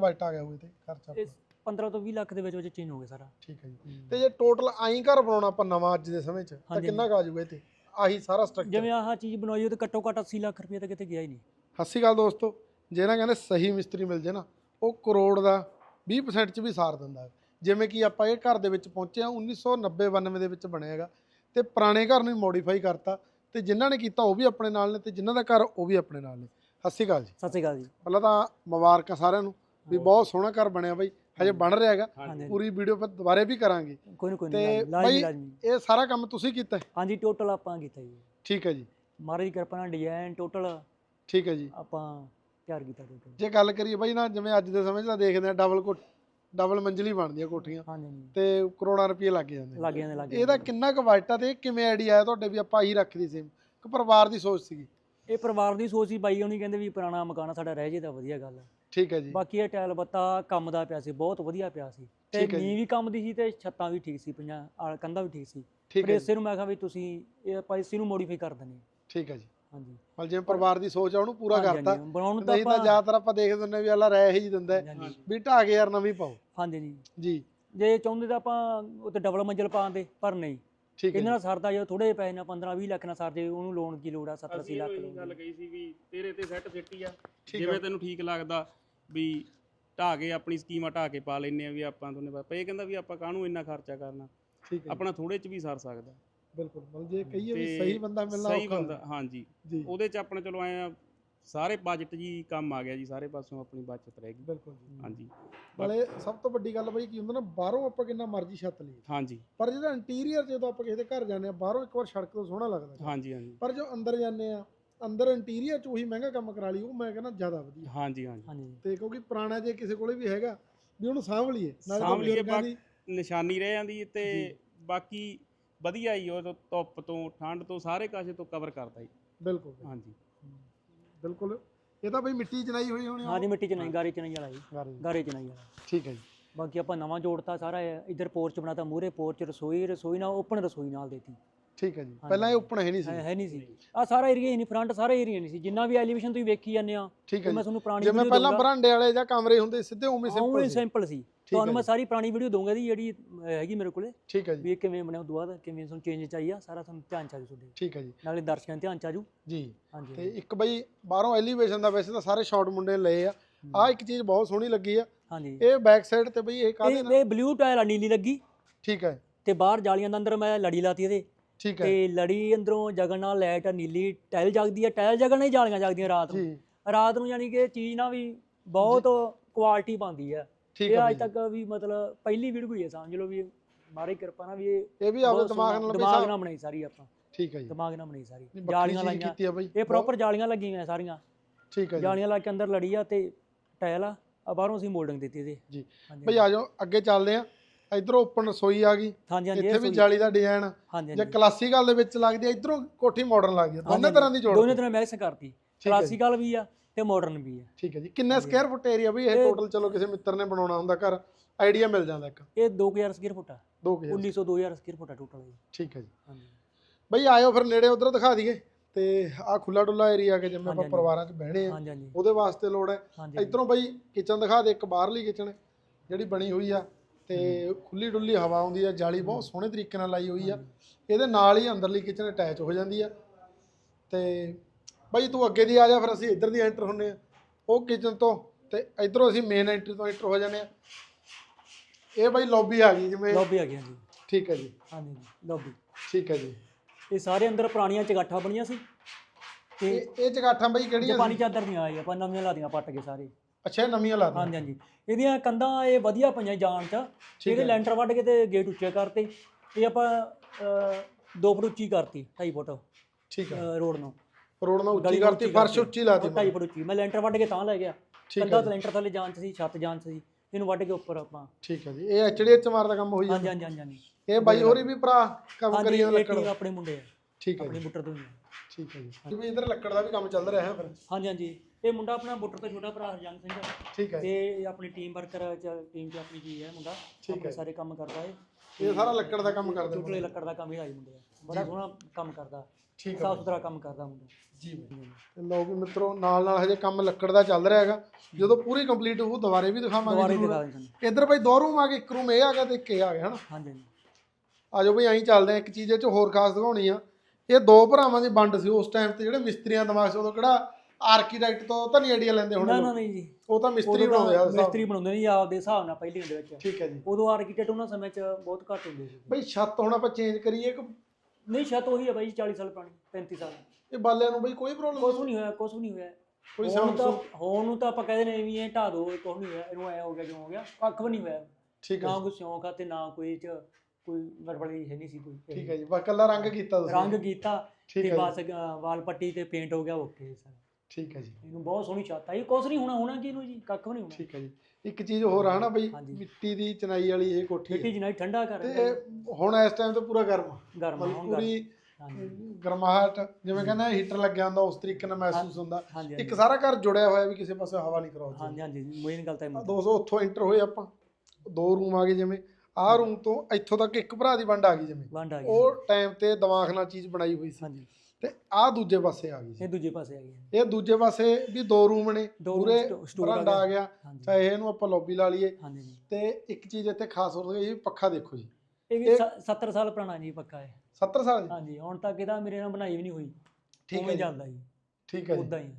White ਆ ਗਿਆ ਹੋਏ ਤੇ ਖਰਚਾ ਇਹ 15 ਤੋਂ 20 ਲੱਖ ਦੇ ਵਿੱਚ ਵਿੱਚ ਚੇਂਜ ਹੋ ਗਿਆ ਸਾਰਾ। ਠੀਕ ਹੈ ਜੀ। ਤੇ ਜੇ ਟੋਟਲ ਆਈ ਘਰ ਬਣਾਉਣਾ ਆਪਾਂ ਨਵਾਂ ਅੱਜ ਦੇ ਸਮੇਂ 'ਚ ਤਾਂ ਹਾਂਜੀ, ਕਿੰਨਾ ਕੁ ਆ ਜਾਊਗਾ ਇਹ ਤੇ? ਆਹੀ ਸਾਰਾ ਸਟਰਕਚਰ ਜਿਵੇਂ ਆਹ ਚੀਜ਼ ਬਣਾਈ ਉਹ ਤੇ ਘੱਟੋ ਘੱਟ 80 ਲੱਖ ਰੁਪਏ ਤਾਂ ਕਿਤੇ ਗਿਆ ਹੀ ਨਹੀਂ। ਸ਼੍ਰੀ ਅਕਾਲ ਦੋਸਤੋ ਜੇ ਨਾ ਕਹਿੰਦੇ ਸਹੀ ਮਿਸਤਰੀ ਮਿਲ ਜੇ ਨਾ ਉਹ ਕਰੋੜ ਦਾ 20% ਚ ਵੀ ਸਾਰ ਦਿੰਦਾ ਹੈ। ਜਿਵੇਂ ਕਿ ਆਪਾਂ ਇਹ ਘਰ ਦੇ ਵਿੱਚ ਪਹੁੰਚੇ ਆ 1990 92 ਦੇ ਵਿੱਚ ਬਣਿਆ ਹੈਗਾ। ਤੇ ਪੁਰਾਣੇ ਘਰ ਨੂੰ ਮੋਡੀਫਾਈ ਕਰਤਾ। ਤੇ ਜਿਨ੍ਹਾਂ ਨੇ ਕੀਤਾ ਉਹ ਵੀ ਆਪਣੇ ਨਾਲ ਨੇ ਤੇ ਜਿਨ੍ਹਾਂ ਦਾ ਘਰ ਉਹ ਵੀ ਆਪਣੇ ਨਾਲ ਨੇ। ਸਤਿ ਸ਼੍ਰੀ ਅਕਾਲ ਜੀ। ਸਤਿ ਸ਼੍ਰੀ ਅਕਾਲ ਜੀ। ਪਹਿਲਾਂ ਤਾਂ ਮੁਬਾਰਕਾਂ ਸਾਰਿਆਂ ਨੂੰ। ਵੀ ਬਹੁਤ ਸੋਹਣਾ ਘਰ ਬਣਿਆ ਬਾਈ ਹਜੇ ਬਣ ਰਿਹਾ ਹੈਗਾ ਪੂਰੀ ਵੀਡੀਓ ਪਰ ਦੁਬਾਰੇ ਵੀ ਕਰਾਂਗੇ। ਕੋਈ ਨਾ ਕੋਈ ਤੇ ਨਹੀਂ ਬਾਈ- ਇਹ ਸਾਰਾ ਕੰਮ ਤੁਸੀਂ ਕੀਤਾ? ਹਾਂਜੀ ਟੋਟਲ ਆਪਾਂ ਕੀਤਾ ਜੀ। ਠੀਕ ਹੈ ਜੀ। ਮਹਾਰਾਜ ਦੀ ਕਿਰਪਾ ਨਾਲ ਡਿਜ਼ਾਈਨ ਟੋਟਲ ਠੀਕ ਹੈ ਜੀ। ਆਪਾਂ ਤਿਆਰ ਕੀਤਾ ਟੋਟਲ ਜੇ ਗੱਲ ਕਰੀਏ ਬਾਈ ਨਾ ਜਿਵੇਂ ਅੱਜ ਦੇ ਸਮੇਂ 'ਚ ਤਾਂ ਦੇਖਦੇ ਆ ਡਬਲ ਕੋਟ ਡਬਲ ਮੰਜ਼ਲੀ ਬਣਦੀਆਂ ਕੋਠੀਆਂ। ਤੇ ਕਰੋੜਾਂ ਰੁਪਏ ਲੱਗ ਜਾਂਦੇ ਲੱਗ ਜਾਂਦੇ ਲੱਗ ਇਹਦਾ ਕਿੰਨਾ ਕੁ ਵਾਈਟ ਆ ਤੇ ਕਿਵੇਂ ਆਈਡੀਆ ਆਇਆ ਤੁਹਾਡੇ ਵੀ ਆਪਾਂ ਹੀ ਰੱਖਦੀ ਸੇਮ ਕਿ ਪਰਿਵਾਰ ਦੀ ਸੋਚ ਸੀਗੀ। ਇਹ ਪਰਿਵਾਰ ਦੀ ਸੋਚ ਸੀ ਬਾਈ ਉਹਨੀ ਕਹਿੰਦੇ ਵੀ ਪੁਰਾਣਾ ਮਕਾਨ ਸਾਡਾ ਰਹਿ ਜੇ ਤਾਂ ਵਧੀਆ ਗੱਲ ਹੈ ਠੀਕ ਹੈ ਜੀ। ਬਾਕੀ ਇਹ ਟਾਇਲ ਬੱਤਾ ਕੰਮ ਦਾ ਪਿਆ ਸੀ ਬਹੁਤ ਵਧੀਆ ਪਿਆ ਸੀ। ਤੇ ਠੀਕ ਹੈ ਜੀ। ਨੀਂਹ ਵੀ ਕੰਮ ਦੀ ਸੀ ਤੇ ਛੱਤਾਂ ਵੀ ਠੀਕ ਸੀ ਪੰਜਾਂ ਆਲ ਕੰਧਾਂ ਵੀ ਠੀਕ ਸੀ। ਠੀਕ ਪਰ ਹੈ ਇਸੇ ਨੂੰ ਮੈਂ ਕਿਹਾ ਵੀ ਤੁਸੀਂ ਇਹ ਆਪਾਂ ਇਸੇ ਨੂੰ ਮੋਡੀਫਾਈ ਕਰ ਦਿੰਦੇ। ਠੀਕ ਹੈ ਜੀ। ਹਾਂਜੀ। ਮਤਲਬ ਜਿਵੇਂ ਪਰਿਵਾਰ ਦੀ ਸੋਚ ਆ ਉਹਨੂੰ ਪੂਰਾ ਹਾਂਜੀ, ਕਰਤਾ। ਹਾਂਜੀ, ਬਣਾਉਣ ਤਾਂ ਨਹੀਂ ਤਾਂ ਆਪਾਂ ਜ਼ਿਆਦਾਤਰ ਆਪਾਂ ਦੇਖਦੇ ਹੁੰਦੇ ਵੀ ਅੱਲਾ ਰਹਿ ਹੀ ਦਿੰਦਾ। ਹੈ। ਹਾਂਜੀ, ਹਾਂਜੀ। ਵੀ ਢਾ ਕੇ ਯਾਰ ਨਵੀਂ ਪਾਓ। ਹਾਂਜੀ ਜੀ ਜੀ। ਜੇ ਚਾਹੁੰਦੇ ਤਾਂ ਆਪਾਂ ਉੱਤੇ ਡਬਲ ਮੰਜ਼ਲ ਪਾਉਂਦੇ ਪਰ ਨਹੀਂ। ਠੀਕ ਹੈ ਇਹਨਾਂ ਜੀ। ਨਾਲ ਸਰਦਾ ਜੇ ਥੋੜੇ ਪੈਸੇ ਨਾਲ 15 20 ਲੱਖ ਨਾਲ ਸਰਦੇ ਉਹਨੂੰ ਲੋਨ ਕੀ ਲੋੜ ਆ 70 80 ਅਸੀਂ ਲੱਖ ਇਹੀ ਲੋਨ ਗੱਲ ਕਹੀ ਸੀ ਵੀ ਤੇਰੇ ਤੇ ਸੈੱਟ ਸਿੱਟੀ ਆ। ਜਿਵੇਂ ਤੈਨੂੰ ਠੀਕ ਲੱਗਦਾ ਵੀ ਢਾ ਕੇ ਆਪਣੀ ਸਕੀਮਾਂ ਢਾ ਕੇ ਪਾ ਲੈਨੇ ਆ ਵੀ ਆਪਾਂ ਤੁਹਾਨੂੰ ਪਤਾ ਇਹ ਕਹਿੰਦਾ ਵੀ ਆਪਾਂ ਕਾਹਨੂੰ ਇੰਨਾ ਖਰਚਾ ਕਰਨਾ? ਠੀਕ ਹੈ। ਆਪਣਾ ਥੋੜੇ ਚ ਵੀ ਸਰ ਸਕਦਾ। ਬਿਲਕੁਲ ਮਤਲਬ ਜੇ ਕਹੀਏ ਵੀ ਸਹੀ ਬੰਦਾ ਮਿਲਣਾ ਸਹੀ ਬੰਦਾ ਹਾਂਜੀ। ਜੀ। ਉਹਦੇ ਚ ਆਪਣੇ ਚਲੋ ਆਏ ਆ ਸਾਰੇ ਬਜਟ ਜੀ ਕੰਮ ਆ ਗਿਆ ਜੀ ਸਾਰੇ ਪਾਸੋਂ ਆਪਣੀ ਬਚਤ ਰਹਿ ਗਈ। ਬਿਲਕੁਲ ਜੀ। ਹਾਂਜੀ। ਨਾਲੇ ਸਭ ਤੋਂ ਵੱਡੀ ਗੱਲ ਬਈ ਕੀ ਹੁੰਦਾ ਨਾ ਬਾਹਰੋਂ ਆਪਾਂ ਕਿੰਨਾ ਮਰਜ਼ੀ ਛੱਤ ਲਈਏ। ਹਾਂਜੀ। ਪਰ ਜਿਹੜਾ ਇੰਟੀਰੀਅਰ ਜਦੋਂ ਆਪਾਂ ਕਿਸੇ ਦੇ ਘਰ ਜਾਂਦੇ ਆ ਬਾਹਰੋਂ ਇੱਕ ਵਾਰ ਸੜਕ ਤੋਂ ਸੋਹਣਾ ਲੱਗਦਾ। ਹਾਂਜੀ ਹਾਂਜੀ। ਪਰ ਜੋ ਅੰਦਰ ਜਾਂਦੇ ਆ ਅੰਦਰ ਇੰਟੀਰੀਅਰ ਚ ਉਹੀ ਮਹਿੰਗਾ ਕੰਮ ਕਰਾ ਲਈ ਉਹ ਮੈਂ ਕਹਿੰਦਾ ਜ਼ਿਆਦਾ ਵਧੀਆ। ਹਾਂਜੀ ਹਾਂਜੀ। ਹਾਂਜੀ। ਤੇ ਕਿਉਂਕਿ ਪੁਰਾਣਾ ਜੇ ਕਿਸੇ ਕੋਲੇ ਵੀ ਹੈਗਾ ਵੀ ਉਹਨੂੰ ਸਾਂਭ ਲਈਏ ਸਾਂਭ ਲਈਏ, ਦੀ ਨਿਸ਼ਾਨੀ ਰਹਿ ਜਾਂਦੀ ਤੇ ਬਾਕੀ ਵਧੀਆ ਹੀ ਉਹ ਧੁੱਪ ਤੋਂ ਠੰਡ ਤੋਂ ਸਾਰੇ ਕਾਸੇ ਤੋਂ ਕਵਰ ਕਰਦਾ ਜੀ ਬਿਲਕੁਲ। ਹਾਂਜੀ। ਬਿਲਕੁਲ। ਇਹ ਤਾਂ ਬਈ ਮਿੱਟੀ ਚਨਾਈ ਹੋਈ ਹੋਣੀ ਆ ਹਾਂਜੀ ਮਿੱਟੀ ਚ ਨਹੀਂ ਗਾਰੇ ਚ ਨਹੀਂ ਵਾਲਾ ਜੀ। ਗਾਰੇ। ਗਾਰੇ ਚ ਨਹੀਂ ਵਾਲਾ। ਠੀਕ ਹੈ ਜੀ। ਬਾਕੀ ਆਪਾਂ ਨਵਾਂ ਜੋੜਤਾ ਸਾਰਾ ਇਹ। ਇੱਧਰ ਪੋਰਚ ਬਣਾਤਾ ਮੂਰੇ ਪੋਰਚ ਰਸੋਈ ਰਸੋਈ ਨਾਲ ਓਪਨ ਰਸੋਈ ਨਾਲ ਦੇਤੀ। ਠੀਕ ਹੈ ਜੀ। ਪਹਿਲਾਂ ਇਹ ਉੱਪਣ ਹੈ ਨਹੀਂ ਸੀ। ਹੈ ਨਹੀਂ ਸੀ। ਆ ਸਾਰਾ ਏਰੀਆ ਹੀ ਨਹੀਂ ਫਰੰਟ ਸਾਰਾ ਏਰੀਆ ਨਹੀਂ ਸੀ। ਜਿੰਨਾ ਵੀ ਐਲੀਵੇਸ਼ਨ ਤੁਸੀਂ ਵੇਖੀ ਜਾਂਦੇ ਆ ਠੀਕ ਹੈ ਮੈਂ ਤੁਹਾਨੂੰ ਪੁਰਾਣੀ ਜਿਵੇਂ ਪਹਿਲਾਂ ਬਰਾਂਡੇ ਵਾਲੇ ਜਾਂ ਕਮਰੇ ਹੁੰਦੇ ਸਿੱਧੇ ਉਵੇਂ ਸਿੰਪਲ ਸੀ। ਸਿੰਪਲ ਸੀ। ਤੁਹਾਨੂੰ ਮੈਂ। ਸਾਰੀ ਪੁਰਾਣੀ ਵੀਡੀਓ ਦਊਂਗਾ ਦੀ ਜਿਹੜੀ ਹੈਗੀ ਮੇਰੇ ਕੋਲੇ। ਠੀਕ ਹੈ ਜੀ। ਵੀ ਇਹ ਕਿਵੇਂ ਬਣਿਆ ਉਦੋਂ ਬਾਅਦ ਕਿਵੇਂ ਤੁਹਾਨੂੰ ਚੇਂਜ ਚਾਹੀਆ ਸਾਰਾ ਤੁਹਾਨੂੰ ਧਿਆਨ ਚ ਆ ਜਾਊ ਤੁਹਾਡੇ। ਠੀਕ ਹੈ ਜੀ। ਨਾਲੇ ਦਰਸ਼ਕਾਂ ਧਿਆਨ ਚ ਆ ਜਾਊ। ਜੀ। ਹਾਂਜੀ ਤੇ ਇੱਕ ਬਈ ਬਾਹਰੋਂ ਐਲੀਵੇਸ਼ਨ ਦਾ ਵੈਸੇ ਤਾਂ ਸਾਰੇ ਸ਼ਾਰਟ ਮੁੰਡੇ ਲਏ ਆ। ਆ ਇੱਕ ਚੀਜ਼ ਬਹੁਤ ਸੋਹਣੀ ਲੱਗੀ ਆ। ਹਾਂਜੀ। ਇਹ ਬੈਕ ਸਾਈਡ ਤੇ ਬਈ ਇਹ ਕਾਹਦੇ ਨਾਲ? ਇਹ ਬਲੂ ਟਾਇਲ ਆ ਨੀਲੀ ਲੱਗੀ। ਠੀਕ ਹੈ। ਤੇ ਬਾਹਰ ਜਾਲੀਆਂ ਦੇ ਅੰਦਰ ਮੈਂ ਲੜੀ ਲਾਤੀ ਇਹਦੇ। ਠੀਕ ਹੈ। ਤੇ ਲੜੀ ਅੰਦਰੋਂ ਜਗਣ ਨਾਲ ਲਾਈਟ ਨੀਲੀ ਟਾਇਲ ਜਗਦੀ ਹੈ ਟਾਇਲ ਜਗਣ ਨਾਲ ਹੀ ਜਾਲੀਆਂ ਜਗਦੀਆਂ ਰਾਤ ਨੂੰ। ਰਾਤ ਨੂੰ ਯਾਨੀ ਕਿ ਚੀਜ਼ ਨਾ ਵੀ ਬਹੁਤ ਕੁਆਲਿਟੀ ਪਾਉਂਦੀ ਹੈ ਇਹ ਅੱਜ। ਤੱਕ ਵੀ ਮਤਲਬ ਪਹਿਲੀ ਵੀਡੀਓ ਹੀ ਹੈ ਸਮਝ ਲਓ ਵੀ ਮਾਰੇ ਕਿਰਪਾ ਨਾਲ ਵੀ ਇਹ ਇਹ ਵੀ ਬਹੁਤ ਦਿਮਾਗ ਨਾਲ ਦਿਮਾਗ ਨਾਲ ਬਣਾਈ ਸਾਰੀ ਆਪਾਂ। ਠੀਕ ਹੈ ਜੀ। ਦਿਮਾਗ ਨਾਲ ਬਣਾਈ ਸਾਰੀ। ਨਹੀਂ, ਜਾਲੀਆਂ ਲਾਈਆਂ। ਇਹ ਪ੍ਰੋਪਰ ਜਾਲੀਆਂ ਲੱਗੀਆਂ ਹੋਈਆਂ ਸਾਰੀਆਂ। ਠੀਕ ਹੈ ਜੀ। ਜਾਲੀਆਂ ਲਾ ਕੇ ਅੰਦਰ ਲੜੀ ਆ ਤੇ ਟਾਇਲ ਆ ਆ ਬਾਹਰੋਂ ਅਸੀਂ ਮੋਲਡਿੰਗ ਦਿੱਤੀ ਇਹਦੇ। ਜੀ। ਬਈ ਆ ਜਾਓ ਅੱਗੇ ਚੱਲਦੇ ਆ। ਇਧਰੋਂ ਓਪਨ ਰਸੋਈ ਆ ਗਈ। ਹਾਂਜੀ ਹਾਂਜੀ ਇਹ ਇੱਥੇ ਵੀ ਜਾਲੀ ਦਾ ਡਿਜ਼ਾਈਨ ਜੇ ਕਲਾਸੀਕਲ ਦੇ ਵਿੱਚ ਲੱਗਦੀ ਆ ਇਧਰੋਂ ਕੋਠੀ ਮਾਡਰਨ ਲੱਗਦੀ ਆ ਦੋਨੇ ਤਰ੍ਹਾਂ ਦੀ ਜੋੜ ਦੋਨੇ ਤਰ੍ਹਾਂ ਮਿਕਸ ਕਰਤੀ। ਹੈ ਜੀ। ਕਲਾਸੀਕਲ ਵੀ ਆ ਤੇ ਮਾਡਰਨ ਵੀ ਆ। ਠੀਕ ਹੈ ਜੀ। ਕਿੰਨੇ ਸਕੁਅਰ ਫੁੱਟ ਏਰੀਆ ਬਈ ਇਹ ਟੋਟਲ ਚਲੋ ਕਿਸੇ ਮਿੱਤਰ ਨੇ ਬਣਾਉਣਾ ਹੁੰਦਾ ਘਰ। ਆਈਡੀਆ ਮਿਲ ਜਾਂਦਾ ਇੱਕ। ਇਹ 2000 ਸਕੁਅਰ ਫੁੱਟ ਆ। 2000 1900 2000 ਸਕੁਅਰ ਫੁੱਟ ਆ ਟੋਟਲ ਠੀਕ ਹੈ ਜੀ। ਹਾਂਜੀ। ਬਈ ਆਇਓ ਫਿਰ ਨੇੜੇ ਉਧਰ ਦਿਖਾ ਦਈਏ। ਤੇ ਆ ਖੁੱਲਾ ਡੁੱਲਾ ਏਰੀਆ ਕਿ ਜਿਵੇਂ ਆਪਾਂ। ਪਰਿਵਾਰਾਂ 'ਚ ਬਹਿਣੇ ਆ। ਉਹਦੇ ਵਾਸਤੇ ਲੋੜ ਹੈ। ਇਧਰੋਂ ਬਈ ਕਿਚਨ ਦਿਖਾ ਦੇ ਇੱਕ ਬਾਹਰਲੀ ਕਿਚਨ ਜਿਹੜੀ ਬਣੀ ਹੋਈ ਆ। ਤੇ ਖੁੱਲੀ ਡੁੱਲੀ ਹਵਾ ਆਉਂਦੀ ਆ ਜਾਲੀ ਬਹੁਤ ਸੋਹਣੇ ਤਰੀਕੇ ਨਾਲ ਲਾਈ ਹੋਈ ਆ। ਇਹਦੇ ਨਾਲ ਹੀ ਅੰਦਰਲੀ ਕਿਚਨ ਅਟੈਚ ਹੋ ਜਾਂਦੀ ਆ। ਤੇ ਬਈ ਤੂੰ ਅੱਗੇ ਦੀ ਆ ਜਾ ਫਿਰ ਅਸੀਂ ਇੱਧਰ ਦੀ ਐਂਟਰ ਹੁੰਨੇ ਆ। ਉਹ ਕਿਚਨ ਤੋਂ ਤੇ ਇਧਰੋਂ ਅਸੀਂ ਮੇਨ ਐਂਟਰੀ ਤੋਂ ਐਂਟਰ ਹੋ ਜਾਂਦੇ ਆ। ਇਹ ਬਈ ਲੌਬੀ ਆ ਗਈ ਜਿਵੇਂ ਲੌਬੀ ਆ ਗਈ ਹਾਂਜੀ। ਠੀਕ ਹੈ ਜੀ। ਹਾਂਜੀ ਲੌਬੀ ਠੀਕ ਹੈ ਜੀ। ਇਹ ਸਾਰੇ ਅੰਦਰ ਪੁਰਾਣੀਆਂ ਚਗਾਠਾਂ ਬਣੀਆਂ ਸੀ। ਤੇ ਇਹ ਇਹ ਚਗਾਠਾਂ ਬਈ ਕਿਹੜੀਆਂ ਜਾਪਾਨੀ ਸੀ? ਚਾਦਰ ਦੀਆਂ ਆਈ ਆਪਾਂ ਨਵੀਆਂ ਲਾਦੀਆਂ ਪੱਟ ਕੇ ਸਾਰੇ। ਅੱਛਾ ਇਹ ਨਵੀਆਂ ਲਾ ਹਾਂਜੀ ਹਾਂਜੀ। ਇਹਦੀਆਂ ਕੰਧਾਂ ਇਹ ਵਧੀਆ ਪਈਆਂ ਜਾਣ ਚ। ਠੀਕ ਇਹਦੇ ਹੈ। ਲੈਂਟਰ ਵੱਢ ਕੇ ਤੇ ਗੇਟ ਉੱਚੇ ਕਰਤੇ। ਇਹ ਆਪਾਂ 2 ਫੁੱਟ ਉੱਚੀ ਕਰਤੀ 2.5 ਫੁੱਟ। ਠੀਕ ਹੈ। ਰੋਡ ਨੂੰ। ਰੋਡ ਨਾਲ ਉੱਚੀ ਕਰਤੀ ਫਰਸ਼ ਉੱਚੀ ਲਾਤੀ 2.5 ਫੁੱਟ ਉੱਚੀ। ਮੈਂ ਲੈਂਟਰ ਵੱਢ ਕੇ ਤਾਂ ਲੈ ਗਿਆ। ਠੀਕ ਕੰਧਾ ਹੈ ਤਾਂ ਲੈਂਟਰ ਥੱਲੇ ਜਾਣ ਚ ਸੀ ਛੱਤ ਜਾਣ ਚ ਸੀ। ਇਹਨੂੰ ਵੱਢ ਕੇ ਉੱਪਰ ਆਪਾਂ। ਠੀਕ ਹੈ ਜੀ। ਇਹ ਐਚਡੀਐਚ ਮਾਰ ਦਾ ਕੰਮ ਹੋਈ ਹਾਂਜੀ ਜਾਂਦਾ। ਹਾਂਜੀ ਹਾਂਜੀ ਹਾਂਜੀ ਇਹ ਬਾਈ ਹੋਰੀ ਵੀ ਭਰਾ ਕੰਮ ਹਾਂਜੀ ਕਰੀ ਜਾਂਦੇ ਇਹ ਲੱਕੜ team ਦਾ। ਆਪਣੇ ਮੁੰਡੇ ਆ। ਠੀਕ ਹੈ ਆਪਣੇ ਜੀ। ਬੁੱਟਰ ਤੋਂ ਹੀ ਆ। ਠੀਕ ਹੈ ਜੀ। ਜਿਵੇਂ ਇਧਰ ਲੱਕੜ ਦਾ ਵੀ ਕੰਮ ਚੱਲ ਰਿਹਾ ਹੈ ਫਿਰ। ਹਾਂਜੀ ਹਾਂਜੀ। ਇਹ ਮੁੰਡਾ ਆਪਣਾ ਬੁੱਟਰ ਤੋਂ ਛੋਟਾ ਭਰਾ ਹਰਜੰਗ ਸਿੰਘ ਠੀਕ ਹੈ ਤੇ ਆਪਣੀ ਟੀਮ ਵਰਕਰ ਟੀਮ ਚ ਆਪਣੀ ਜੀ ਹੈ ਮੁੰਡਾ। ਆਪਣੇ। ਸਾਰੇ ਕੰਮ ਕਰਦਾ ਹੈ ਇਹ ਸਾਰਾ ਲੱਕੜ ਦਾ ਕੰਮ ਕਰਦੇ ਟੋਟਲ ਲੱਕੜ ਦਾ ਕੰਮ ਹੀ ਆਈ ਮੁੰਡੇ ਬੜਾ ਸੋਹਣਾ ਕੰਮ ਕਰਦਾ। ਠੀਕ ਹੈ ਸਾਫ਼ ਸੁਥਰਾ ਕੰਮ ਕਰਦਾ ਮੁੰਡਾ। ਜੀ ਤੇ ਲਓ ਵੀ ਮਿੱਤਰੋ ਨਾਲ ਨਾਲ ਹਜੇ ਕੰਮ ਲੱਕੜ ਦਾ ਚੱਲ ਰਿਹਾ ਹੈਗਾ। ਜਦੋਂ ਪੂਰੀ ਕੰਪਲੀਟ ਹੋਊ ਦੁਬਾਰੇ ਵੀ ਦਿਖਾਵਾਂਗੇ ਦੁਬਾਰੇ ਜ਼ਰੂਰ। ਦਿਖਾ ਦਿੰਦੇ ਸਾਨੂੰ ਇੱਧਰ ਬਾਈ ਦੋ ਰੂਮ ਆ ਗਏ ਇੱਕ ਰੂਮ ਇਹ ਆ ਗਿਆ ਤੇ ਇੱਕ ਇਹ ਆ ਗਿਆ ਹਨਾ? ਹਾਂਜੀ ਹਾਂਜੀ। ਆਜੋ ਬਈ ਐਂ ਚੱਲਦੇ ਆ ਇੱਕ ਚੀਜ਼ ਇਹ ਚ ਹੋਰ ਖਾਸ ਦਿਖਾਉਣੀ ਆ। ਇਹ ਦੋ ਭਰਾਵਾਂ ਦੀ ਵੰਡ ਸੀ ਉਸ ਟਾਈਮ ਤੇ ਜਿਹੜੇ ਮਿਸਤਰੀਆਂ ਦਿਮਾਗ 'ਚ ਉਦੋਂ ਕਿਹੜਾ ਆਰਕੀਟੈਕਟ ਤੋਂ ਤਾਂ ਨਹੀਂ ਆਈਡੀਆ ਲੈਂਦੇ ਹੁਣ ਨਾ ਨਾ ਨਹੀਂ ਜੀ। ਉਹ ਤਾਂ ਮਿਸਤਰੀ ਉਦੋਂ ਤਾਂ ਬਣਾਉਂਦੇ ਆ। ਮਿਸਤਰੀ ਬਣਾਉਂਦੇ ਨਹੀਂ ਆਪਦੇ ਹਿਸਾਬ ਨਾਲ ਪਹਿਲੀ ਦੇ ਵਿੱਚ। ਠੀਕ ਹੈ ਜੀ। ਉਦੋਂ ਆਰਕੀਟੈਕਟ ਉਹਨਾਂ ਸਮੇਂ 'ਚ ਬਹੁਤ ਘੱਟ ਹੁੰਦੇ ਸੀ। ਬਈ ਛੱਤ ਹੁਣ ਆਪਾਂ ਚੇਂਜ ਕਰੀਏ ਕਿ ਨਹੀਂ ਛੱਤ ਉਹੀ ਹੈ ਬਾਈ 40 ਸਾਲ ਪੁਰਾਣੀ 35 ਸਾਲ। ਇਹ ਬਾਲਿਆਂ ਨੂੰ ਬਈ ਕੋਈ ਪ੍ਰੋਬਲਮ ਕੁਛ ਨਹੀਂ। ਹੋਇਆ ਕੁਛ ਨਹੀਂ ਹੋਇਆ। ਕੋਈ ਹੋਣ ਤਾਂ ਹੋਣ ਨੂੰ ਤਾਂ ਆਪਾਂ ਕਹਿੰਦੇ ਨੇ ਵੀ ਇਹ ਢਾ ਦੋ ਕੁਛ ਨਹੀਂ ਹੋਇਆ ਇਹਨੂੰ ਐ ਹੋ ਗਿਆ ਕਿਉਂ ਹੋ ਗਿਆ ਕੱਖ ਵੀ ਨਹੀਂ ਹੋਇਆ। ਠੀਕ ਹੈ ਨਾ ਕੋਈ ਸਿਉਂਕ ਆ ਤੇ ਨਾ ਕੋਈ ਇਹ 'ਚ ਕੋਈ ਗੜਬੜੀ ਹੈ ਨਹੀਂ ਸੀ ਕੋਈ। ਠੀਕ ਹੈ ਜੀ ਬਸ ਕੱਲਾ ਰੰਗ ਕੀਤਾ ਤੁਸੀਂ। ਰੰਗ ਕੀਤਾ ਠੀਕ ਤੇ ਹੈ ਬਸ ਅ, ਵਾਲ ਪੱਟੀ ਤੇ ਪੇਂਟ ਹੋ ਗਿਆ ਓਕੇ ਸਰ। ਠੀਕ ਹੈ ਜੀ। ਇਹਨੂੰ ਬਹੁਤ ਸੋਹਣੀ ਛੱਤ ਆਈ ਕੁਛ ਨਹੀਂ ਹੋਣਾ ਹੋਣਾ ਕੀ ਇਹਨੂੰ ਜੀ? ਕੱਖ ਵੀ ਨਹੀਂ ਹੋਣਾ। ਠੀਕ ਹੈ ਜੀ। ਇੱਕ ਚੀਜ਼ ਹੋਰ ਆ ਨਾ ਬਈ ਹਾਂਜੀ। ਮਿੱਟੀ ਦੀ ਚਨਾਈ ਵਾਲੀ ਇਹ ਕੋਠੀ ਮਿੱਟੀ ਹੈ। ਠੰਡਾ ਕਰ ਤੇ ਹੁਣ ਇਸ ਟਾਈਮ ਤੇ ਪੂਰਾ ਗਰਮ ਆ। ਗਰਮ ਮਤਲਬ ਹੁਣ ਪੂਰੀ ਹਾਂਜੀ। ਗਰਮਾਹਟ ਜਿਵੇਂ ਕਹਿੰਦਾ ਹੀਟਰ ਲੱਗਿਆ ਹੁੰਦਾ ਉਸ ਤਰੀਕੇ ਨਾਲ ਮਹਿਸੂਸ ਹੁੰਦਾ। ਹਾਂਜੀ ਇੱਕ ਸਾਰਾ ਘਰ ਜੁੜਿਆ ਹੋਇਆ ਵੀ ਕਿਸੇ ਪਾਸੇ ਹਵਾ ਨਹੀਂ ਕਰਾਉਂਦਾ ਹਾਂਜੀ ਹਾਂਜੀ ਮੇਨ ਗੱਲ ਤਾਂ ਇਹ ਮੁੱਦਾ। ਦੋਸਤੋ ਉੱਥੋਂ ਐਂਟਰ ਹੋਏ ਆਪਾਂ। ਦੋ ਰੂਮ ਆ ਗਏ ਜਿਵੇਂ। ਆਹ ਰੂਮ ਤੋਂ ਇੱਥੋਂ ਤੱਕ ਇੱਕ ਭਰਾ ਦੀ ਵੰਡ ਆ ਗਈ ਜਿਵੇਂ। ਵੰਡ ਆ ਗਈ। ਉਹ ਟਾਈਮ ਤੇ ਦਿਮਾਗ ਨਾਲ ਚੀਜ਼ ਬਣਾਈ ਹੋਈ ਸੀ। ਹਾਂਜੀ। ਤੇ ਆਹ ਦੂਜੇ ਪਾਸੇ ਆ ਗਈ ਸੀ। ਇਹ ਦੂਜੇ ਪਾਸੇ ਆ ਗਈ ਇਹ ਦੂਜੇ ਪਾਸੇ ਵੀ ਦੋ ਰੂਮ ਨੇ ਪੂਰੇ ਸਟੋ- store ਆ ਆ ਗਿਆ। ਹਾਂਜੀ। ਚਾਹੇ ਇਹਨੂੰ ਆਪਾਂ ਲੌਬੀ ਲਾ ਲਈਏ। ਤੇ ਇੱਕ ਚੀਜ਼ ਇੱਥੇ ਖਾਸ ਹੋ ਰਹੀ ਹੈ ਪੱਖਾ ਦੇਖੋ ਜੀ। ਇਹ ਵੀ 70 ਸਾਲ ਪੁਰਾਣਾ ਜੀ ਪੱਕਾ ਹੈ 70 ਸਾਲ ਜੀ? ਹਾਂਜੀ ਹੁਣ ਤੱਕ ਇਹਦਾ ਮੇਰੇ ਨਾਲ ਬਣਾਈ ਵੀ ਨਹੀਂ ਹੋਈ। ਠੀਕ ਹੈ ਉਵੇਂ ਜੀ। ਠੀਕ ਹੈ ਜੀ। ਉਦਾਂ ਹੀ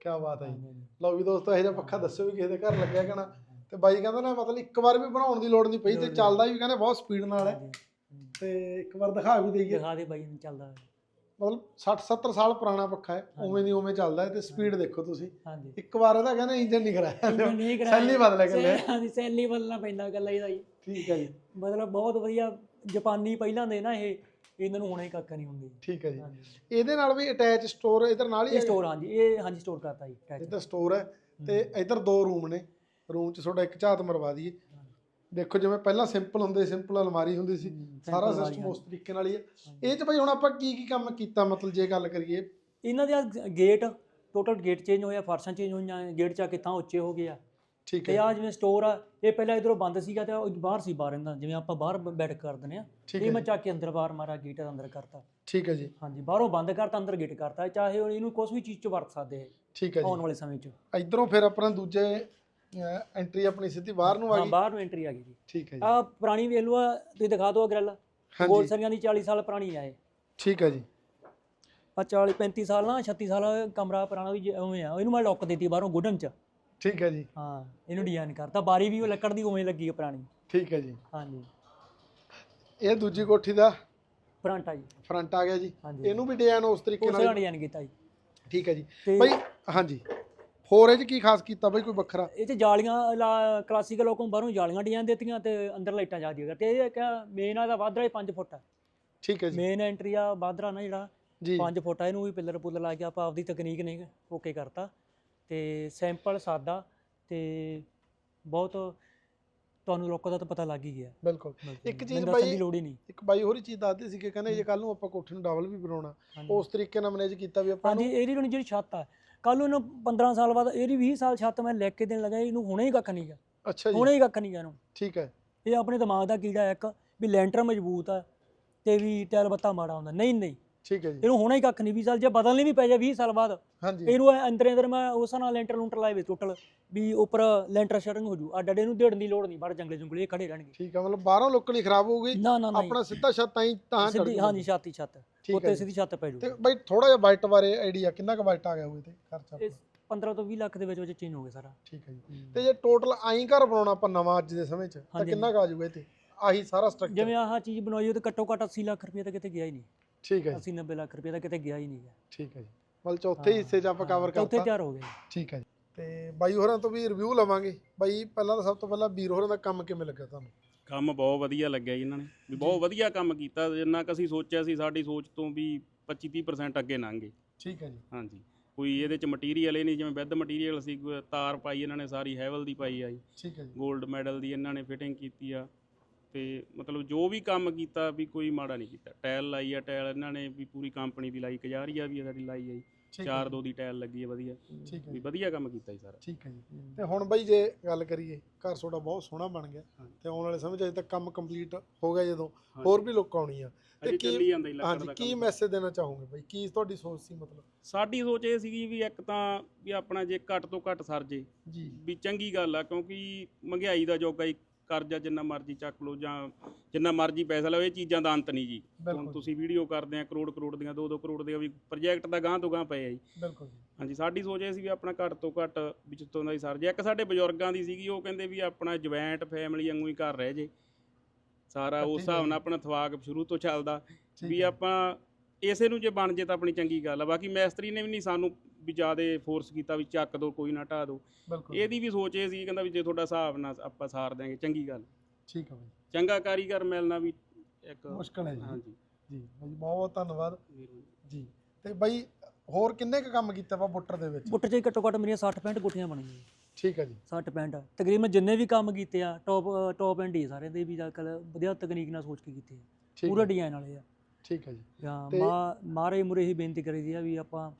ਕੀ ਬਾਤ ਹੈ ਜੀ। ਲਓ ਵੀ ਦੋਸਤੋ ਇਹ ਜਿਹਾ ਪੱਖਾ ਦੱਸੋ ਵੀ ਕਿਸੇ ਦੇ ਘਰ ਲੱਗਿਆ ਕਿ ਨਾ। ਤੇ ਬਾਈ ਕਹਿੰਦਾ ਨਾ ਮਤਲਬ ਇੱਕ ਵਾਰ ਵੀ ਬਣਾਉਣ ਦੀ ਲੋੜ ਨਹੀਂ ਪਈ ਤੇ ਚੱਲਦਾ ਵੀ ਕਹਿੰਦੇ ਬਹੁਤ ਸਪੀਡ ਨਾਲ ਹੈ। ਤੇ ਇੱਕ ਵਾਰ ਦਿਖਾ ਵੀ ਦਈਏ। ਦਿਖਾ ਦੇ ਬਾਈ ਨੂੰ ਚੱਲਦਾ। ਮਤਲਬ 60 70 ਸਾਲ ਪੁਰਾਣਾ ਪੱਖਾ ਹੈ ਉਵੇਂ ਦੀ ਉਵੇਂ ਚੱਲਦਾ ਹੈ ਤੇ ਸਪੀਡ ਦੇਖੋ ਤੁਸੀਂ। ਹਾਂਜੀ। ਇੱਕ ਵਾਰ ਇਹਦਾ ਕਹਿੰਦੇ ਇੰਜਨ ਨਹੀਂ ਕਰਾਇਆ। ਸੈਲੀ ਬਦਲਿਆ ਗੱਲੇ ਹਾਂਜੀ ਸੈਲੀ ਬਦਲਣਾ ਪੈਂਦਾ ਗੱਲਾਂ ਇਹਦਾ ਜੀ ਠੀਕ ਹੈ ਜੀ। ਮਤਲਬ ਬਹੁਤ ਵਧੀਆ ਜਾਪਾਨੀ ਪਹਿਲਾਂ ਦੇ ਨਾ ਇਹ ਇਹਨਾਂ ਨੂੰ ਹੁਣੇ ਕੱਖ ਨਹੀਂ ਹੁੰਦੀ। ਠੀਕ ਹੈ ਜੀ। ਇਹਦੇ ਨਾਲ ਵੀ ਅਟੈਚ ਸਟੋਰ ਇਧਰ ਨਾਲ ਹੀ ਇਹ ਹੈ? ਸਟੋਰ ਹਾਂਜੀ ਇਹ ਹਾਂਜੀ ਸਟੋਰ ਕਰਤਾ ਜੀ। ਇੱਧਰ ਸਟੋਰ ਹੈ ਤੇ ਇੱਧਰ ਦੋ ਰੂਮ ਨੇ। ਰੂਮ 'ਚ ਤੁਹਾਡਾ ਇੱਕ ਝਾਤ ਮਰਵਾ ਦਈਏ। ਦੇਖੋ ਜਿਵੇਂ ਪਹਿਲਾਂ ਸਿੰਪਲ ਹੁੰਦੇ ਸਿੰਪਲ ਅਲਮਾਰੀ ਹੁੰਦੀ ਸੀ ਸਾਰਾ ਸਿਸਟਮ ਉਸ ਤਰੀਕੇ ਨਾਲ ਹੀ ਹੈ। ਇਹ 'ਚ ਭਾਈ ਹੁਣ ਆਪਾਂ ਕੀ ਕੀ ਕੰਮ ਕੀਤਾ ਮਤਲਬ ਜੇ ਗੱਲ ਕਰੀਏ। ਇਹਨਾਂ ਦੇ ਗੇਟ ਟੋਟਲ ਗੇਟ ਚੇਂਜ ਹੋਇਆ ਫਰਸ਼ਾਂ ਚੇਂਜ ਹੋਈਆਂ ਗੇਟ ਚਾ ਕਿੱਥਾਂ ਉੱਚੇ ਹੋ ਗਏ ਆ। ਠੀਕ ਤੇ ਹੈ। ਆ ਜਿਵੇਂ ਸਟੋਰ ਆ ਇਹ ਪਹਿਲਾਂ ਇਧਰੋਂ ਬੰਦ ਸੀਗਾ ਤੇ ਬਾਹਰ ਸੀ ਬਾਹਰ ਇਹਦਾ ਜਿਵੇਂ ਆਪਾਂ ਬਾਹਰ ਬੈਠ ਕਰ ਦਿੰਦੇ ਆ। ਇਹ ਮੈਂ ਚੱਕ ਕੇ ਅੰਦਰ ਬਾਹਰ ਮਾਰਾ ਗੇਟ ਅੰਦਰ ਕਰਤਾ। ਠੀਕ ਹੈ ਜੀ। ਹਾਂਜੀ ਬਾਹਰੋਂ ਬੰਦ ਕਰਤਾ ਅੰਦਰ ਗੇਟ ਕਰਤਾ ਚਾਹੇ ਇਹਨੂੰ ਕੁਝ ਵੀ ਚੀਜ਼ ਚ ਵਰਤ ਸਕਦੇ ਠੀਕ ਹੈ ਆਉਣ ਜੀ ਵਾਲੇ ਸਮੇਂ ਚ। ਇਧਰੋਂ ਫਿਰ ਆਪਣਾ ਦੂਜੇ ਐਂਟਰੀ ਆਪਣੀ ਸਿੱਧੀ ਬਾਹਰ ਨੂੰ ਆ ਹਾਂ ਗਈ। ਬਾਹਰ ਨੂੰ ਐਂਟਰੀ ਆ ਗਈ ਜੀ। ਠੀਕ ਹੈ ਜੀ। ਆ ਪੁਰਾਣੀ ਵੇਖ ਲਓ ਆਹ ਤੁਸੀਂ ਦਿਖਾ ਦਿਓ ਗ੍ਰਿਲ ਹਾਂਜੀ। ਗੋਲਸਰੀਆਂ ਦੀ 40 ਸਾਲ ਪੁਰਾਣੀ ਆ ਇਹ। ਠੀਕ ਹੈ ਜੀ। ਆ 40 35 ਸਾਲ ਨਾ 36 ਸਾਲ ਕਮਰਾ ਪੁਰਾਣਾ ਵੀ ਜ- ਉਵੇਂ ਆ। ਇਹਨੂੰ ਮੈਂ ਲੁੱਕ ਦਿੱਤੀ ਬਾਹਰੋਂ ਗੁੱਡਨ ਚ। ਠੀਕ ਹੈ ਜੀ। ਹਾਂ ਇਹਨੂੰ ਡਿਜ਼ਾਈਨ ਕਰਤਾ। ਬਾਰੀ ਵੀ ਉਹ ਲੱਕੜ ਦੀ ਉਵੇਂ ਲੱਗੀ ਹੈ ਪੁਰਾਣੀ। ਠੀਕ ਹੈ ਜੀ। ਹਾਂਜੀ। ਇਹ ਦੂਜੀ ਕੋਠੀ ਦਾ ਫਰੰਟ ਆ ਜੀ। ਫਰੰਟ ਆ ਗਿਆ ਜੀ। ਹਾਂਜੀ। ਇਹਨੂੰ ਵੀ ਡਿਜ਼ਾਈਨ ਉਸ ਤਰੀਕੇ ਉਸ ਨਾਲ ਡਿਜ਼ਾਈਨ ਕੀਤਾ ਜੀ। ਠੀਕ ਹੈ ਜੀ। ਤੇ ਭਾਈ ਹਾਂਜੀ। ਹੋਰ ਇਹ 'ਚ ਕੀ ਖਾਸ ਕੀਤਾ ਬਈ ਕੋਈ ਵੱਖਰਾ? ਇਹ ਚ ਜਾਲੀਆਂ ਕਲਾਸੀਕਲ ਲੋਕਾਂ ਬਾਹਰੋਂ ਜਾਲੀਆਂ ਡਿਜ਼ਾਈਨ ਦਿੱਤੀਆਂ ਤੇ ਅੰਦਰ ਲਾਈਟਾਂ ਜਾਂਦੀਆਂ ਤੇ ਇਹ ਕਿਹਾ ਮੇਨ ਆ ਦਾ ਵਾਧਰਾ 5 ਫੁੱਟ ਆ। ਠੀਕ ਹੈ ਜੀ। ਮੇਨ ਐਂਟਰੀ ਆ ਵਾਧਰਾ ਨਾ ਜਿਹੜਾ ਜੀ। 5 ਫੁੱਟ ਆ ਇਹਨੂੰ ਵੀ ਪਿੱਲਰ ਪੁੱਲਰ ਲਾ ਕੇ ਆਪਾਂ ਆਪਦੀ ਤਕਨੀਕ ਨੇ ਓਕੇ ਕਰਤਾ। ਤੇ ਸੈਂਪਲ ਸਾਦਾ ਤੇ ਬਹੁਤ ਤੁਹਾਨੂੰ ਲੋਕਾਂ ਦਾ ਤਾਂ ਪਤਾ ਲੱਗ ਹੀ ਗਿਆ। ਬਿਲਕੁਲ। ਇੱਕ ਚੀਜ਼ ਬਾਈ- ਲੋੜ ਹੀ ਨਹੀਂ। ਇੱਕ ਬਾਈ ਹੋਰ ਹੀ ਚੀਜ਼ ਦੱਸਦੇ ਸੀ ਕਿ ਕਹਿੰਦੇ ਜੇ ਕੱਲ ਨੂੰ ਆਪਾਂ ਕੋਠੀ ਨੂੰ ਡਬਲ ਵੀ ਬਣਾਉਣਾ। ਉਸ ਤਰੀਕੇ ਨਾਲ ਮੈਨੇਜ ਕੀਤਾ ਵੀ ਆਪਾਂ ਹਾਂਜੀ ਇਹਦੀ ਜਿਹੜੀ ਛੱਤ ਆ ਕੱਲ ਨੂੰ ਇਹਨੂੰ 15 ਸਾਲ ਬਾਅਦ ਇਹਦੀ 20 ਸਾਲ ਛੱਤ ਮੈਂ ਲੈ ਕੇ ਦੇਣ ਲੱਗਾ ਇਹਨੂੰ ਹੁਣੇ ਹੀ ਕੱਖ ਨਹੀਂ ਗਾ ਅੱਛਾ ਜੀ। ਹੁਣੇ ਹੀ ਕੱਖ ਨਹੀਂ ਗਾ ਇਹਨੂੰ। ਠੀਕ ਹੈ। ਇਹ ਆਪਣੇ ਦਿਮਾਗ ਦਾ ਕੀੜਾ ਇੱਕ ਵੀ ਲੈਂਟਰ ਮਜ਼ਬੂਤ ਆ ਤੇ ਵੀ ਟੈਲ ਬੱਤਾ ਮਾੜਾ ਹੁੰਦਾ। ਨਹੀਂ ਨਹੀਂ। ਠੀਕ ਹੈ ਜੀ। ਇਹਨੂੰ ਹੁਣੇ ਹੀ ਕੱਖ ਨਹੀਂ 20 ਸਾਲ ਜੇ ਬਦਲਣੀ ਵੀ ਪੈ ਜਾ 20 ਸਾਲ ਬਾਅਦ ਹਾਂਜੀ। ਇਹਨੂੰ ਐਂ ਅੰਦਰ ਅੰਦਰ ਮੈਂ ਉਸ ਨਾਲ ਲੈਂਟਰ ਲੂੰਟਰ ਲਾਏ ਵੇ ਟੋਟਲ ਵੀ ਉੱਪਰ ਲੈਂਟਰ ਸ਼ਟਰਿੰਗ ਹੋ ਜੂ। ਆ ਡੱਡੇ ਨੂੰ ਦੇੜਨ ਦੀ ਲੋੜ ਨਹੀਂ ਬਾਹਰ ਜੰਗਲੇ ਜੰਗਲੇ ਇਹ ਖੜੇ ਰਹਿਣਗੇ। ਠੀਕ ਹੈ ਮਤਲਬ ਬਾਹਰੋਂ ਲੁੱਕ ਨਹੀਂ ਖਰਾਬ ਹੋਊਗੀ ਨਾ ਨਾ ਨਾ ਆਪਣਾ ਸਿੱਧਾ ਛੱਤ ਤਾਂ ਹੀ ਤਾਂ ਸਿੱਧੀ ਜੂਗਾ। ਹਾਂਜੀ ਛਾਤੀ ਛੱਤ। ਹੈ ਉੱਤੇ ਜੀ। ਸਿੱਧੀ ਛੱਤ ਪੈ ਜੂ ਤੇ ਬਾਈ ਥੋੜਾ ਜਿਹਾ ਬਾਈਟ ਬਾਰੇ ਆਈਡੀਆ ਕਿੰਨਾ ਕੁ ਬਾਈਟ ਆ ਗਿਆ ਹੋਵੇ ਤੇ ਖਰਚਾ ਇਹ 15 ਤੋਂ 20 ਲੱਖ ਦੇ ਵਿੱਚ ਵਿੱਚ ਚੇਂਜ ਹੋ ਗਿਆ ਸਾਰਾ। ਠੀਕ ਹੈ ਜੀ। ਤੇ ਜੇ ਟੋਟਲ ਆਈ ਘਰ ਬਣਾਉਣਾ ਆਪਾਂ ਨਵਾਂ ਅੱਜ ਦੇ ਸਮੇਂ 'ਚ ਤਾਂ। ਕਿੰਨਾ ਕੁ ਆ ਜਾਊਗਾ ਇਹ ਤੇ? ਆਹੀ ਸਾਰਾ ਸਟਰਕਚਰ ਜਿਵੇਂ ਆਹ ਚੀਜ਼ ਬਣਾਈ ਉਹ ਤੇ ਘੱਟੋ ਘੱਟ 80 ਲੱਖ ਰੁਪਏ ਤਾਂ ਕਿਤੇ ਗਿਆ ਹੀ ਨਹੀਂ। ਠੀਕ ਹੈ ਜੀ। 80 90 ਲੱਖ ਰੁਪਏ ਤਾਂ ਕਿਤੇ ਗਿਆ ਹੀ ਨਹੀਂ ਗਾ ਠੀਕ ਹੈ ਜੀ। ਮਤਲਬ ਚੌਥੇ ਹਿੱਸੇ 'ਚ ਆਪਾਂ ਕਵਰ ਚੌਥੇ ਕਰਤਾ। ਤਿਆਰ ਹੋ ਗਏ। ਠੀਕ ਹੈ ਜੀ। ਤੇ ਬਾਈ ਹੋਰਾਂ ਤੋਂ ਵੀ ਰਿਵਿਊ ਲਵਾਂਗੇ। ਬਾਈ ਪਹਿਲਾਂ ਤਾਂ ਸਭ ਤੋਂ ਪਹਿਲਾਂ ਵੀਰ ਹੋਰਾਂ ਦਾ ਕੰਮ ਕਿਵੇਂ ਲੱਗਾ ਤੁਹਾਨੂੰ? ਕੰਮ ਬਹੁਤ ਵਧੀਆ ਲੱਗਿਆ ਜੀ ਇਹਨਾਂ ਨੇ। ਵੀ ਬਹੁਤ ਵਧੀਆ ਕੰਮ ਕੀਤਾ। ਜਿੰਨਾ ਕੁ ਅਸੀਂ ਸੋਚਿਆ ਸੀ ਸਾਡੀ ਸੋਚ ਤੋਂ ਵੀ 25-30% ਅੱਗੇ ਲੰਘ ਗਏ। ਠੀਕ ਹੈ ਜੀ। ਹਾਂਜੀ। ਕੋਈ ਇਹਦੇ ਚ ਮਟੀਰੀਅਲ ਇਹ ਨਹੀਂ ਜਿਵੇਂ ਵਿਦ ਮਟੀਰੀਅਲ ਸੀ ਤਾਰ ਪਾਈ ਇਹਨਾਂ ਨੇ ਸਾਰੀ ਹੈਵਲ ਦੀ ਪਾਈ ਆ ਜੀ। ਠੀਕ ਹੈ ਜੀ। 골ਡ ਮੈਡਲ ਦੀ ਇਹਨਾਂ ਨੇ ਫਿਟਿੰਗ ਕੀਤੀ ਆ। ਤੇ ਮਤਲਬ ਜੋ ਵੀ ਕੰਮ ਕੀਤਾ ਵੀ ਕੋਈ ਮਾੜਾ ਨਹੀਂ ਕੀਤਾ। ਟਾਇਲ ਲਾਈ ਆ ਟਾਇਲ ਇਹਨਾਂ ਨੇ ਵੀ ਪੂਰੀ ਕੰਪਨੀ ਦੀ ਲਾਈ ਕਜਾਰੀਆ ਵੀ ਆ ਸਾਡੀ ਲਾਈ ਆ ਜੀ। ਠੀਕ ਹੈ। ਦੋ ਦੀ ਟਾਇਲ ਲੱਗੀ ਹੈ ਵਧੀਆ। ਠੀਕ ਹੈ ਵੀ ਜੀ, ਵਧੀਆ ਕੰਮ ਕੀਤਾ ਜੀ ਸਾਰਾ। ਠੀਕ ਹੈ ਜੀ। ਤੇ ਹੁਣ ਬਾਈ ਜੇ ਗੱਲ ਕਰੀਏ ਘਰ ਤੁਹਾਡਾ ਬਹੁਤ ਸੋਹਣਾ ਬਣ ਗਿਆ। ਤੇ ਆਉਣ ਵਾਲੇ ਸਮੇਂ 'ਚ ਅਜੇ ਤੱਕ ਕੰਮ ਕੰਪਲੀਟ ਹੋ ਗਿਆ ਜਦੋਂ। ਹੋਰ ਵੀ ਲੋਕ ਆਉਣੀ ਆ ਤੇ ਅਜੇ ਕੀ- ਚੱਲੀ ਜਾਂਦਾ ਜੀ ਲੱਕੜ ਹਾਂਜੀ ਦਾ ਕੀ ਕੰਮ। ਮੈਸੇਜ ਦੇਣਾ ਚਾਹੋਗੇ ਬਾਈ? ਕੀ ਤੁਹਾਡੀ ਸੋਚ ਸੀ ਮਤਲਬ? ਸਾਡੀ ਸੋਚ ਇਹ ਸੀਗੀ ਵੀ ਇੱਕ ਤਾਂ ਵੀ ਆਪਣਾ ਜੇ ਘੱਟ ਤੋਂ ਘੱਟ ਸਰ ਜੇ। ਜੀ। ਵੀ ਚੰਗੀ ਗੱਲ ਆ ਕਿਉਂਕਿ ਮਹਿੰਗਾਈ ਦਾ ਜੋਗਾ ਹੀ ਕਰਜ਼ਾ ਜਿੰਨਾ ਮਰਜ਼ੀ ਚੱਕ ਲਓ ਜਾਂ ਜਿੰਨਾ ਮਰਜ਼ੀ ਪੈਸਾ ਲਓ ਇਹ ਚੀਜ਼ਾਂ ਦਾ ਅੰਤ ਨਹੀਂ ਜੀ। ਹੁਣ ਤੁਸੀਂ ਵੀਡੀਓ ਕਰਦੇ ਆ ਕਰੋੜ ਕਰੋੜ ਦੀਆਂ 2-2 ਕਰੋੜ ਦੀਆਂ ਵੀ ਪ੍ਰੋਜੈਕਟ ਦਾ ਗਾਂ ਤੋਂ ਗਾਂ ਪਏ ਆ ਜੀ। ਬਿਲਕੁਲ ਹਾਂਜੀ ਸਾਡੀ ਸੋਚ ਇਹ ਸੀ ਵੀ ਆਪਣਾ ਘੱਟ ਤੋਂ ਘੱਟ ਵੀ ਜਿੱਤੋਂ ਦਾ ਹੀ ਸਰ ਜੇ। ਇੱਕ ਸਾਡੇ ਬਜ਼ੁਰਗਾਂ ਦੀ ਸੀਗੀ ਉਹ ਕਹਿੰਦੇ ਵੀ ਆਪਣਾ ਜੁਆਇੰਟ ਫੈਮਿਲੀ ਵਾਂਗੂ ਹੀ ਘਰ ਰਹਿ ਜੇ। ਸਾਰਾ ਉਸ ਹਿਸਾਬ। ਨਾਲ ਆਪਣਾ ਥਵਾਕ ਸ਼ੁਰੂ ਤੋਂ ਚੱਲਦਾ ਵੀ। ਆਪਾਂ ਇਸੇ ਨੂੰ ਜੇ ਬਣ ਜੇ ਤਾਂ ਆਪਣੀ ਚੰਗੀ ਗੱਲ ਆ। ਬਾਕੀ ਮੈਸਤਰੀ ਨੇ ਵੀ ਨਹੀਂ ਸਾਨੂੰ ਵੀ ਜ਼ਿਆਦਾ ਫੋਰਸ ਕੀਤਾ ਵੀ ਚੱਕ ਦੋ ਕੋਈ ਨਾ ਢਾ ਦੋ। ਬਿਲਕੁਲ। ਇਹਦੀ ਵੀ ਸੋਚ ਇਹ ਸੀ ਕਹਿੰਦਾ ਵੀ ਜੇ ਤੁਹਾਡਾ ਹਿਸਾਬ ਨਾਲ ਆਪਾਂ ਸਾਰ ਦਿਆਂਗੇ ਚੰਗੀ ਗੱਲ। ਠੀਕ ਹੈ ਬਾਈ। ਚੰਗਾ ਕਾਰੀਗਰ ਮਿਲਣਾ ਵੀ ਇੱਕ ਮੁਸ਼ਕਲ ਹੈ ਜੀ। ਹਾਂਜੀ। ਜੀ ਬਾਈ ਬਹੁਤ ਬਹੁਤ ਧੰਨਵਾਦ। ਜੀ ਤੇ ਬਾਈ ਹੋਰ ਕਿੰਨੇ ਕੁ ਕੰਮ ਕੀਤਾ ਵਾ ਬੁੱਟਰ ਦੇ ਵਿੱਚ? ਬੁੱਟਰ 'ਚ ਘੱਟੋ ਘੱਟ ਮੇਰੀਆਂ 60 65 ਗੁੱਟੀਆਂ ਬਣੀਆਂ ਜੀ। ਠੀਕ ਹੈ ਜੀ। 60 65 ਤਕਰੀਬਨ ਜਿੰਨੇ ਵੀ ਕੰਮ ਕੀਤੇ ਆ ਟੌਪ ਟੌਪ ਐਂਡ ਹੀ ਸਾਰੇ ਦੇ ਵੀ ਅੱਜਕੱਲ ਵਧੀਆ ਤਕਨੀਕ ਨਾਲ ਸੋਚ ਕੇ ਕੀਤੇ ਆ। ਪੂਰਾ ਹੈ ਡਿਜ਼ਾਈਨ ਵਾਲੇ ਆ। ਠੀਕ ਹੈ ਜੀ। ਮਾ ਮਾਰੇ ਮੁਰੇ ਹੀ ਬੇਨਤੀ ਕਰੀਦੀ ਆ ਵੀ ਆਪਾਂ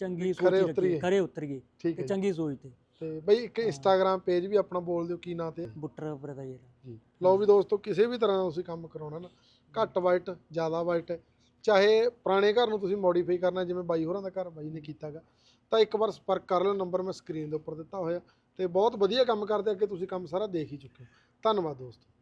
ਚੰਗੀ ਸੋਚ ਰੱਖੀਏ ਉਤਰੀਏ। ਖਰੇ ਉਤਰੀਏ ਤੇ ਹੈ। ਚੰਗੀ ਸੋਚ ਤੇ। ਤੇ ਬਾਈ ਇੱਕ ਇੰਸਟਾਗ੍ਰam ਪੇਜ ਵੀ ਆਪਣਾ ਬੋਲ ਦਿਓ ਕੀ ਨਾਂ ਤੇ। ਬੁੱਟਰ ਉੱਪਰ ਦਾ ਯਾਰ ਜੀ। ਲਓ ਵੀ ਦੋਸਤੋ ਕਿਸੇ ਵੀ ਤਰ੍ਹਾਂ ਦਾ ਤੁਸੀਂ ਕੰਮ ਕਰਾਉਣਾ ਨਾ ਘੱਟ ਵਾਈਟ ਜ਼ਿਆਦਾ ਵਾਈਟ ਚਾਹੇ ਪੁਰਾਣੇ ਘਰ ਨੂੰ ਤੁਸੀਂ ਮੋਡੀਫਾਈ ਕਰਨਾ ਜਿਵੇਂ ਬਾਈ ਹੋਰਾਂ ਦਾ ਘਰ ਬਾਈ ਨੇ ਕੀਤਾਗਾ ਤਾਂ ਇੱਕ ਵਾਰ ਸੰਪਰਕ ਕਰ ਲਓ ਨੰਬਰ ਮੈਂ ਸਕਰੀਨ ਦੇ ਉੱਪਰ ਦਿੱਤਾ ਹੋਇਆ ਤੇ ਬਹੁਤ ਵਧੀਆ ਕੰਮ ਕਰਦੇ ਅੱਗੇ ਤੁਸੀਂ ਕੰਮ ਸਾਰਾ ਦੇਖ ਹੀ ਚੁੱਕੇ ਹੋ। ਧੰਨਵਾਦ ਦੋਸਤੋ।